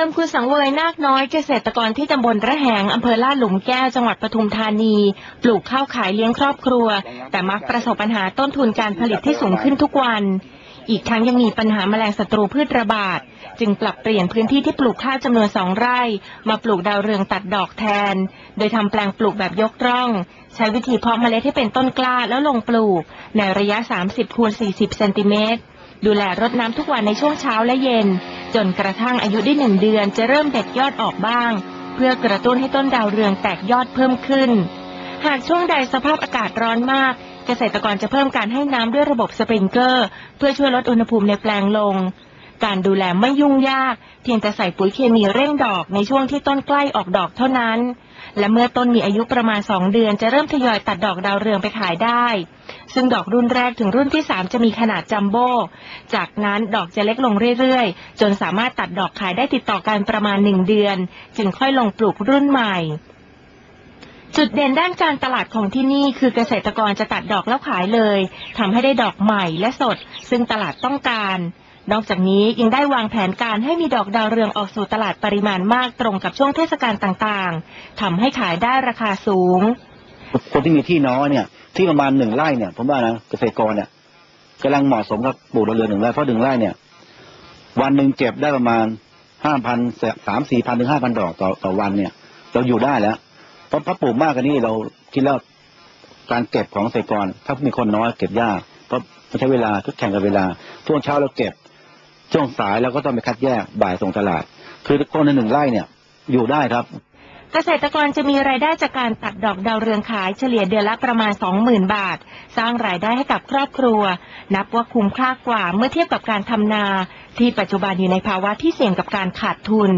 ิมคุณสังเวยนาคน้อยเกษตรกรที่ตำบลระแหงอำเภอลาดหลุมแก้วจังหวัดปทุมธานี ปลูกข้าวขายเลี้ยงครอบครัว แต่มักประสบปัญหาต้นทุนการผลิตที่สูงขึ้นทุกวัน อีกทั้งยังมีปัญหาแมลงศัตรูพืชระบาด จึงปรับเปลี่ยนพื้นที่ที่ปลูกข้าวจำนวนสองไร่ มาปลูกดาวเรืองตัดดอกแทน โดยทำแปลงปลูกแบบยกร่อง ใช้วิธีเพาะเมล็ดให้เป็นต้นกล้าแล้วลงปลูก ในระยะ 30คูณ40เซนติเมตรดูแลรดน้ำทุกวันในช่วงเช้าและเย็น จนกระทั่งอายุได้หนึ่งเดือนจะเริ่มเด็ดยอดออกบ้าง เพื่อกระตุ้นให้ต้นดาวเรืองแตกยอดเพิ่มขึ้น หากช่วงใดสภาพอากาศร้อนมาก เกษตรกรจะเพิ่มการให้น้ำด้วยระบบสปริงเกอร์ เพื่อช่วยลดอุณหภูมิในแปลงลง การดูแลไม่ยุ่งยาก เพียงแต่ใส่ปุ๋ยเคมีเร่งดอกในช่วงที่ต้นใกล้ออกดอกเท่านั้น และเมื่อต้นมีอายุประมาณ 2 เดือนจะเริ่มทยอยตัดดอกดาวเรืองไปขายได้ ซึ่งดอกรุ่นแรกถึงรุ่นที่ 3 จะมีขนาดจัมโบ้จากนั้นดอกจะเล็กลงเรื่อยๆ จนสามารถตัดดอกขายได้ติดต่อกันประมาณ 1 เดือน จึงค่อยลงปลูกรุ่นใหม่จุดเด่นด้านการตลาดของที่นี่คือเกษตรกรจะตัดดอกแล้วขายเลยทำให้ได้ดอกใหม่และสด ซึ่งตลาดต้องการ นอกจากนี้ยังได้วางแผนการให้มีดอกดาวเรืองออกสู่ตลาดปริมาณมากตรงกับช่วงเทศกาลต่างๆ ทำให้ขายได้ราคาสูง คนที่มีที่น้อยเนี่ย ที่ประมาณหนึ่งไร่เนี่ยผมว่านะเกษตรกรเนี่ยกำลังเหมาะสมกับปลูกดาวเรืองหนึ่งไร่เพราะหนึ่งไร่เนี่ย วันหนึ่งเก็บได้ประมาณห้าพันสามสี่พันถึงห้าพันดอกต่อต่อวันเนี่ย เราอยู่ได้แล้ว เพราะถ้าปลูกมากกว่านี้เราคิดแล้วการเก็บของเกษตรกร ถ้ามีคนน้อยเก็บยากเพราะมันใช้เวลาทุกแข่งกับเวลาช่วงเช้าเราเก็บ ช่วงสายเราก็ต้องไปคัดแยกบ่ายส่งตลาด คือคนในหนึ่งไร่เนี่ยอยู่ได้ครับ เกษตรกรจะมีรายได้จากการตัดดอกดาวเรืองขายเฉลี่ยเดือนละประมาณ 20,000 บาท สร้างรายได้ให้กับครอบครัว นับว่าคุ้มค่ากว่าเมื่อเทียบกับการทำนา ที่ปัจจุบันอยู่ในภาวะที่เสี่ยงกับการขาดทุน